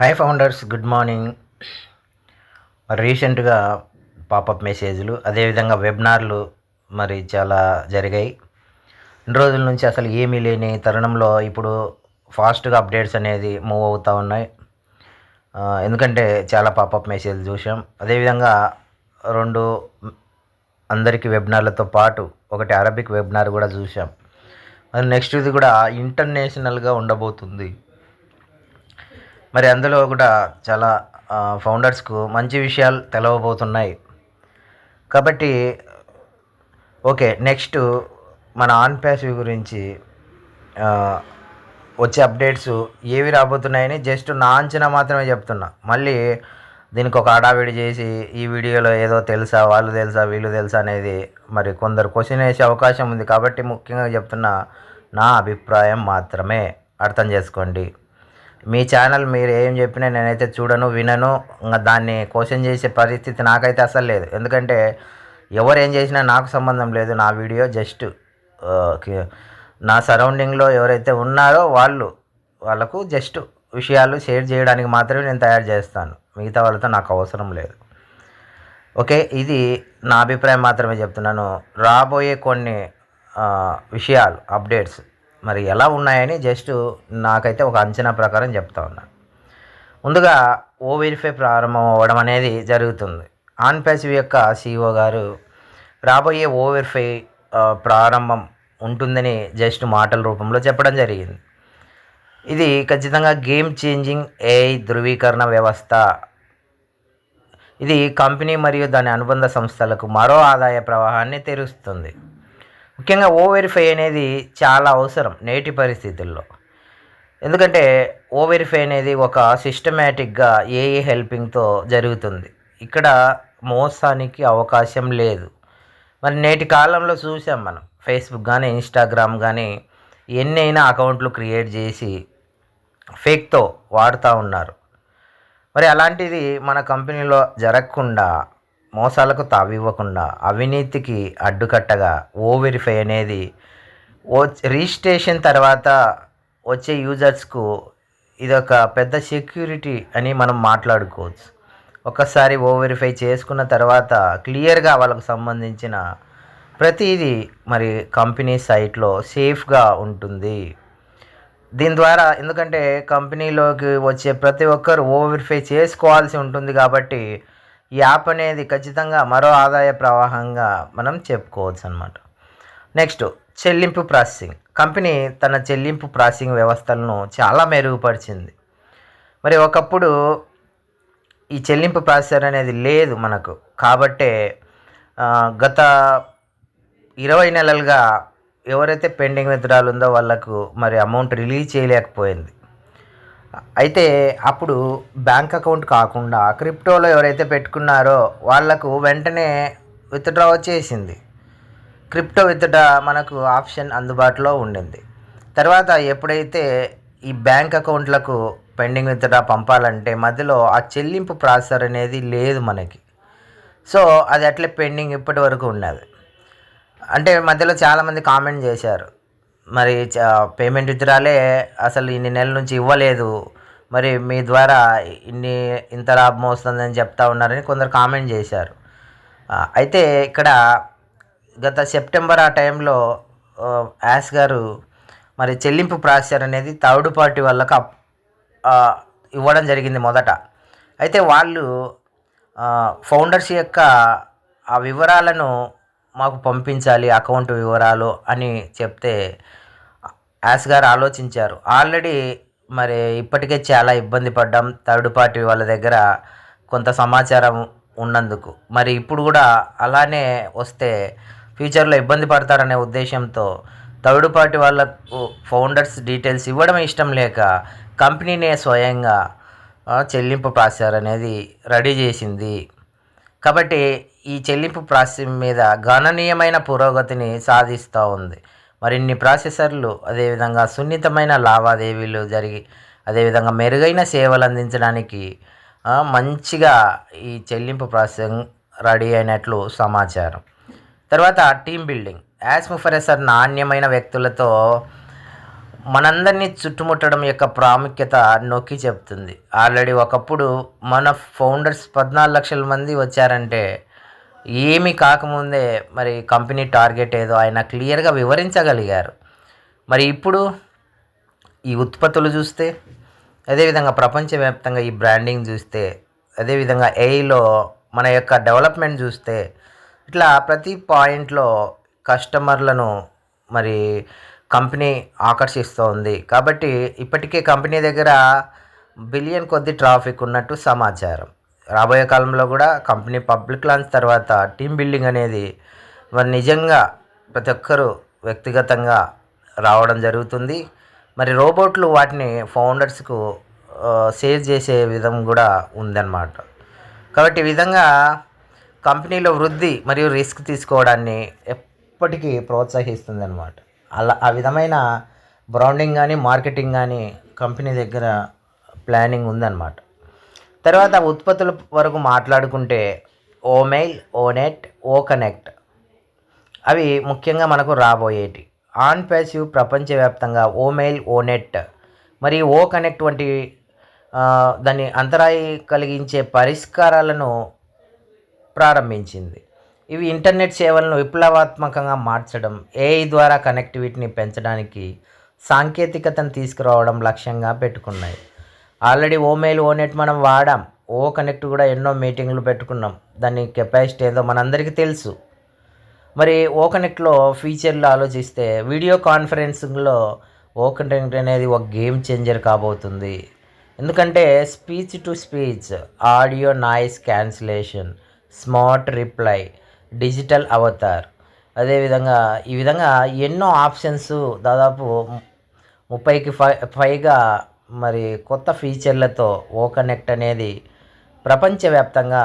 Hi founders good morning రీసెంట్గా popup మెసేజ్లు అదేవిధంగా వెబినార్లు మరి చాలా జరిగాయి. రెండు రోజుల నుంచి అసలు ఏమీ లేని తరుణంలో ఇప్పుడు ఫాస్ట్గా అప్డేట్స్ అనేది మూవ్ అవుతూ ఉన్నాయి. ఎందుకంటే చాలా పాపప్ మెసేజ్లు చూసాం అదేవిధంగా రెండు అందరికీ వెబినార్లతో పాటు ఒకటి అరబిక్ వెబినార్ కూడా చూసాం నెక్స్ట్ ఇది కూడా ఇంటర్నేషనల్గా ఉండబోతుంది. మరి అందులో కూడా చాలా ఫౌండర్స్కు మంచి విషయాలు తెలవబోతున్నాయి. కాబట్టి ఓకే నెక్స్ట్ మన ఆన్ ప్యాసివ్ గురించి వచ్చే అప్డేట్స్ ఏవి రాబోతున్నాయని జస్ట్ నా అంచనా మాత్రమే చెప్తున్నా. మళ్ళీ దీనికి ఒక అడావిడి చేసి ఈ వీడియోలో ఏదో తెలుసా వాళ్ళు తెలుసా వీళ్ళు తెలుసా అనేది మరి కొందరు క్వశ్చన్ వేసే అవకాశం ఉంది. కాబట్టి ముఖ్యంగా చెప్తున్నా నా అభిప్రాయం మాత్రమే అర్థం చేసుకోండి. మీ ఛానల్ మీరు ఏం చెప్పినా నేనైతే చూడను వినను ఇంకా దాన్ని క్వశ్చన్ చేసే పరిస్థితి నాకైతే అసలు లేదు. ఎందుకంటే ఎవరు ఏం చేసినా నాకు సంబంధం లేదు నా వీడియో జస్ట్ నా సరౌండింగ్లో ఎవరైతే ఉన్నారో వాళ్ళు వాళ్ళకు జస్ట్ విషయాలు షేర్ చేయడానికి మాత్రమే నేను తయారు చేస్తాను. మిగతా వాళ్ళతో నాకు అవసరం లేదు. ఓకే ఇది నా అభిప్రాయం మాత్రమే చెప్తున్నాను. రాబోయే కొన్ని విషయాలు అప్డేట్స్ మరి ఎలా ఉన్నాయని జస్ట్ నాకైతే ఒక అంచనా ప్రకారం చెప్తా ఉన్నాను ముందుగా ఓ వెరిఫై ప్రారంభం అవ్వడం అనేది జరుగుతుంది. ఆన్ ప్యాసివ్ యొక్క సిఇఓ గారు రాబోయే ఓ వెరిఫై ప్రారంభం ఉంటుందని జస్ట్ మాటల రూపంలో చెప్పడం జరిగింది. ఇది ఖచ్చితంగా గేమ్ చేంజింగ్ ఏఐ ధృవీకరణ వ్యవస్థ. ఇది కంపెనీ మరియు దాని అనుబంధ సంస్థలకు మరో ఆదాయ ప్రవాహాన్ని తెరుస్తుంది. ముఖ్యంగా ఓ వెరిఫై అనేది చాలా అవసరం నేటి పరిస్థితుల్లో. ఎందుకంటే ఓ వెరిఫై అనేది ఒక సిస్టమేటిక్గా ఏఏ హెల్పింగ్తో జరుగుతుంది. ఇక్కడ మోసానికి అవకాశం లేదు. మరి నేటి కాలంలో చూసాం మనం ఫేస్బుక్ కానీ ఇన్స్టాగ్రామ్ కానీ ఎన్నైనా అకౌంట్లు క్రియేట్ చేసి ఫేక్తో వాడుతూ ఉన్నారు. మరి అలాంటిది మన కంపెనీలో జరగకుండా మోసాలకు తావివ్వకుండా అవినీతికి అడ్డుకట్టగా ఓ వెరిఫై అనేది ఓ రిజిస్ట్రేషన్ తర్వాత వచ్చే యూజర్స్కు ఇది ఒక పెద్ద సెక్యూరిటీ అని మనం మాట్లాడుకోవచ్చు. ఒకసారి ఓ వెరిఫై చేసుకున్న తర్వాత క్లియర్గా వాళ్ళకు సంబంధించిన ప్రతిదీ మరి కంపెనీ సైట్లో సేఫ్గా ఉంటుంది. దీని ద్వారా ఎందుకంటే కంపెనీలోకి వచ్చే ప్రతి ఒక్కరు ఓ వెరిఫై చేసుకోవాల్సి ఉంటుంది కాబట్టి ఈ యాప్ అనేది ఖచ్చితంగా మరో ఆదాయ ప్రవాహంగా మనం చెప్పుకోవచ్చు అనమాట నెక్స్ట్ చెల్లింపు ప్రాసెసింగ్. కంపెనీ తన చెల్లింపు ప్రాసెసింగ్ వ్యవస్థలను చాలా మెరుగుపరిచింది. మరి ఒకప్పుడు ఈ చెల్లింపు ప్రాసెసర్ అనేది లేదు మనకు. కాబట్టే గత ఇరవై నెలలుగా ఎవరైతే పెండింగ్ విత్డ్రాలు ఉందో వాళ్ళకు మరి అమౌంట్ రిలీజ్ చేయలేకపోయింది. అయితే అప్పుడు బ్యాంక్ అకౌంట్ కాకుండా క్రిప్టోలో ఎవరైతే పెట్టుకున్నారో వాళ్ళకు వెంటనే విత్డ్రా వచ్చేసింది క్రిప్టో విత్డ్రా మనకు ఆప్షన్ అందుబాటులో ఉండింది. తర్వాత ఎప్పుడైతే ఈ బ్యాంక్ అకౌంట్లకు పెండింగ్ విత్డ్రా పంపాలంటే మధ్యలో ఆ చెల్లింపు ప్రాసెసర్ అనేది లేదు మనకి. సో అది అట్లే పెండింగ్ ఇప్పటి వరకు ఉన్నది. అంటే మధ్యలో చాలామంది కామెంట్ చేశారు. మరి పేమెంట్ విత్డ్రాలే అసలు ఇన్ని నెలల నుంచి ఇవ్వలేదు. మరి మీ ద్వారా ఇన్ని ఇంత లాభం వస్తుందని చెప్తా ఉన్నారని కొందరు కామెంట్ చేశారు. అయితే ఇక్కడ గత సెప్టెంబర్ ఆ టైంలో యాస్ గారు మరి చెల్లింపు ప్రాసెసర్ అనేది థర్డ్ పార్టీ వాళ్ళకు ఇవ్వడం జరిగింది మొదట. అయితే వాళ్ళు ఫౌండర్స్ యొక్క ఆ వివరాలను మాకు పంపించాలి అకౌంట్ వివరాలు అని చెప్తే యాస్ గారు ఆలోచించారు. ఆల్రెడీ మరి ఇప్పటికే చాలా ఇబ్బంది పడ్డాం. థర్డ్ పార్టీ వాళ్ళ దగ్గర కొంత సమాచారం ఉన్నందుకు. మరి ఇప్పుడు కూడా అలానే వస్తే ఫ్యూచర్లో ఇబ్బంది పడతారనే ఉద్దేశంతో థర్డ్ పార్టీ వాళ్ళకు ఫౌండర్స్ డీటెయిల్స్ ఇవ్వడం ఇష్టం లేక కంపెనీనే స్వయంగా చెల్లింపు ప్రాసెసర్ అనేది రెడీ చేసింది. కాబట్టి ఈ చెల్లింపు ప్రాసెసింగ్ మీద గణనీయమైన పురోగతిని సాధిస్తూ ఉంది. మరిన్ని ప్రాసెసర్లు అదేవిధంగా సున్నితమైన లావాదేవీలు జరిగి అదేవిధంగా మెరుగైన సేవలు అందించడానికి మంచిగా ఈ చెల్లింపు ప్రాసెసింగ్ రెడీ అయినట్లు సమాచారం. తర్వాత టీమ్ బిల్డింగ్. యాజ్ ముఫరెసర్ నాణ్యమైన వ్యక్తులతో మనందరినీ చుట్టుముట్టడం యొక్క ప్రాముఖ్యత నొక్కి చెప్తుంది. ఆల్రెడీ ఒకప్పుడు మన ఫౌండర్స్ పద్నాలుగు లక్షల మంది వచ్చారంటే ఏమి కాకముందే మరి కంపెనీ టార్గెట్ ఏదో ఆయన క్లియర్గా వివరించగలిగారు. మరి ఇప్పుడు ఈ ఉత్పత్తులు చూస్తే అదేవిధంగా ప్రపంచవ్యాప్తంగా ఈ బ్రాండింగ్ చూస్తే అదేవిధంగా ఏఐలో మన యొక్క డెవలప్మెంట్ చూస్తే ఇట్లా ప్రతి పాయింట్లో కస్టమర్లను మరి కంపెనీ ఆకర్షిస్తోంది. కాబట్టి ఇప్పటికే కంపెనీ దగ్గర బిలియన్ కొద్ది ట్రాఫిక్ ఉన్నట్టు సమాచారం. రాబోయే కాలంలో కూడా కంపెనీ పబ్లిక్ లాంచ్ తర్వాత టీమ్ బిల్డింగ్ అనేది మరి నిజంగా ప్రతి ఒక్కరూ వ్యక్తిగతంగా రావడం జరుగుతుంది. మరి రోబోట్లు వాటిని ఫౌండర్స్కు సేవ్ చేసే విధం కూడా ఉందన్నమాట. కాబట్టి ఈ విధంగా కంపెనీలో వృద్ధి మరియు రిస్క్ తీసుకోవడాన్ని ఎప్పటికీ ప్రోత్సహిస్తుంది అనమాట అలా ఆ విధమైన బ్రాండింగ్ కానీ మార్కెటింగ్ కానీ కంపెనీ దగ్గర ప్లానింగ్ ఉందన్నమాట. తర్వాత ఉత్పత్తుల వరకు మాట్లాడుకుంటే O mail O net O connect. అవి ముఖ్యంగా మనకు రాబోయేటి. ఆన్ ప్యాసివ్ ప్రపంచవ్యాప్తంగా ఓ మెయిల్ ఓ నెట్ మరి ఓ కనెక్ట్ వంటి దాన్ని అంతరాయి కలిగించే పరిష్కారాలను ప్రారంభించింది. ఇవి ఇంటర్నెట్ సేవలను విప్లవాత్మకంగా మార్చడం ఏఐ ద్వారా కనెక్టివిటీని పెంచడానికి సాంకేతికతను తీసుకురావడం లక్ష్యంగా పెట్టుకున్నాయి. Already O mail O net మనం వాడాం. ఓ కనెక్ట్ కూడా ఎన్నో మీటింగ్లు పెట్టుకున్నాం. దాని కెపాసిటీ ఏదో మనందరికీ తెలుసు. మరి ఓ కనెక్ట్లో ఫీచర్లు ఆలోచిస్తే వీడియో కాన్ఫరెన్సింగ్లో ఓ కనెక్ట్ అనేది ఒక గేమ్ చేంజర్ కాబోతుంది. ఎందుకంటే speech to speech audio noise cancellation smart reply digital avatar. అదేవిధంగా ఈ విధంగా ఎన్నో ఆప్షన్స్ దాదాపు ముప్పైకి పై పైగా మరి కొత్త ఫీచర్లతో ఓ కనెక్ట్ అనేది ప్రపంచవ్యాప్తంగా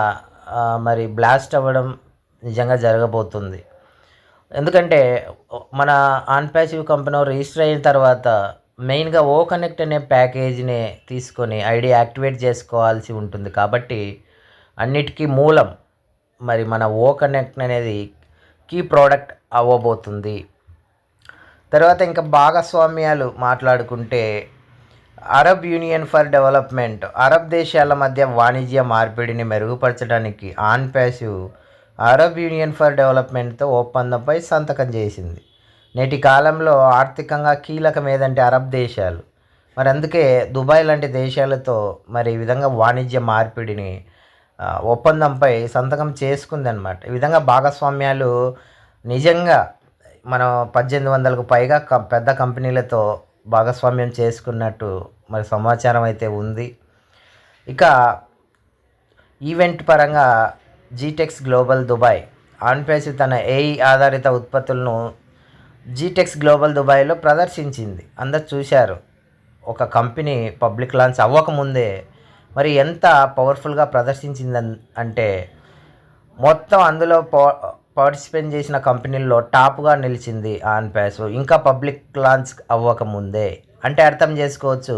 మరి బ్లాస్ట్ అవ్వడం నిజంగా జరగబోతుంది. ఎందుకంటే మన ఆన్ ప్యాసివ్ కంపెనీ రిజిస్టర్ అయిన తర్వాత మెయిన్గా ఓ కనెక్ట్ అనే ప్యాకేజీని తీసుకొని ఐడి యాక్టివేట్ చేసుకోవాల్సి ఉంటుంది. కాబట్టి అన్నిటికీ మూలం మరి మన ఓ కనెక్ట్ అనేది కీ ప్రోడక్ట్ అవ్వబోతుంది. తర్వాత ఇంకా భాగస్వామ్యాలు మాట్లాడుకుంటే Arab union for development. Arab దేశాల మధ్య వాణిజ్య మార్పిడిని మెరుగుపరచడానికి OnPassive Arab union for డెవలప్మెంట్తో ఒప్పందంపై సంతకం చేసింది. నేటి కాలంలో ఆర్థికంగా కీలకం ఏదంటే అరబ్ దేశాలు. మరి అందుకే దుబాయ్ లాంటి దేశాలతో మరి ఈ విధంగా వాణిజ్య మార్పిడిని ఒప్పందంపై సంతకం చేసుకుందనమాట ఈ విధంగా భాగస్వామ్యాలు నిజంగా మనం పద్దెనిమిది వందలకు పైగా కం- పెద్ద కంపెనీలతో భాగస్వామ్యం చేసుకున్నట్టు మరి సమాచారం అయితే ఉంది. ఇక ఈవెంట్ పరంగా జీటెక్స్ గ్లోబల్ దుబాయ్ ఆన్పేసి తన ఏఐ ఆధారిత ఉత్పత్తులను జీటెక్స్ గ్లోబల్ దుబాయ్లో ప్రదర్శించింది. అందరు చూశారు. ఒక కంపెనీ పబ్లిక్ లాంచ్ అవ్వకముందే మరి ఎంత పవర్ఫుల్గా ప్రదర్శించింది అంటే మొత్తం అందులో పార్టిసిపేట్ చేసిన కంపెనీల్లో టాప్గా నిలిచింది ఆన్ ప్యాస్. ఇంకా పబ్లిక్ లాంచ్ అవ్వకముందే అంటే అర్థం చేసుకోవచ్చు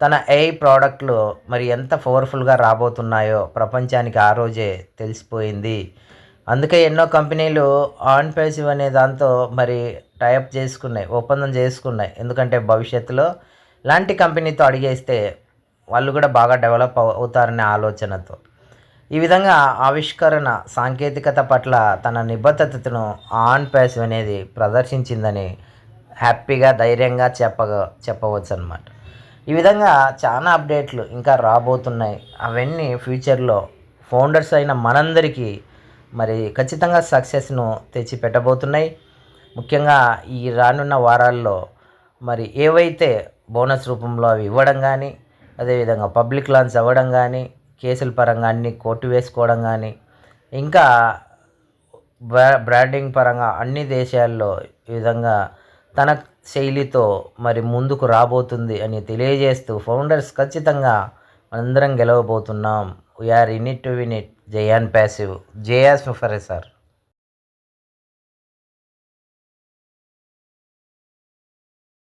తన ఏ ప్రోడక్ట్లు మరి ఎంత పవర్ఫుల్గా రాబోతున్నాయో ప్రపంచానికి ఆ రోజే తెలిసిపోయింది. అందుకే ఎన్నో కంపెనీలు ఆన్ పేసివ్ అనే దాంతో మరి టైప్ చేసుకున్నాయి ఒప్పందం చేసుకున్నాయి. ఎందుకంటే భవిష్యత్తులో లాంటి కంపెనీతో అడిగేస్తే వాళ్ళు కూడా బాగా డెవలప్ అవుతారనే ఆలోచనతో. ఈ విధంగా ఆవిష్కరణ సాంకేతికత పట్ల తన నిబద్ధతను ఆన్ ప్యాసివ్ అనేది ప్రదర్శించిందని హ్యాపీగా ధైర్యంగా చెప్పగ చెప్పవచ్చు అనమాట ఈ విధంగా చాలా అప్డేట్లు ఇంకా రాబోతున్నాయి. అవన్నీ ఫ్యూచర్లో ఫౌండర్స్ అయిన మనందరికీ మరి ఖచ్చితంగా సక్సెస్ను తెచ్చి పెట్టబోతున్నాయి ముఖ్యంగా ఈ రానున్న వారాల్లో మరి ఏవైతే బోనస్ రూపంలో అవి ఇవ్వడం కానీ అదేవిధంగా పబ్లిక్ లాంచ్ అవ్వడం కానీ కేసుల పరంగా అన్ని కొట్టు వేసుకోవడం కానీ ఇంకా బ్రా బ్రాండింగ్ పరంగా అన్ని దేశాల్లో ఈ విధంగా తన శైలితో మరి ముందుకు రాబోతుంది అని తెలియజేస్తూ ఫౌండర్స్ ఖచ్చితంగా మనందరం గెలవబోతున్నాం. We're in it to win it Zion ప్యాసివ్. జేయాస్ ఫర్ సార్.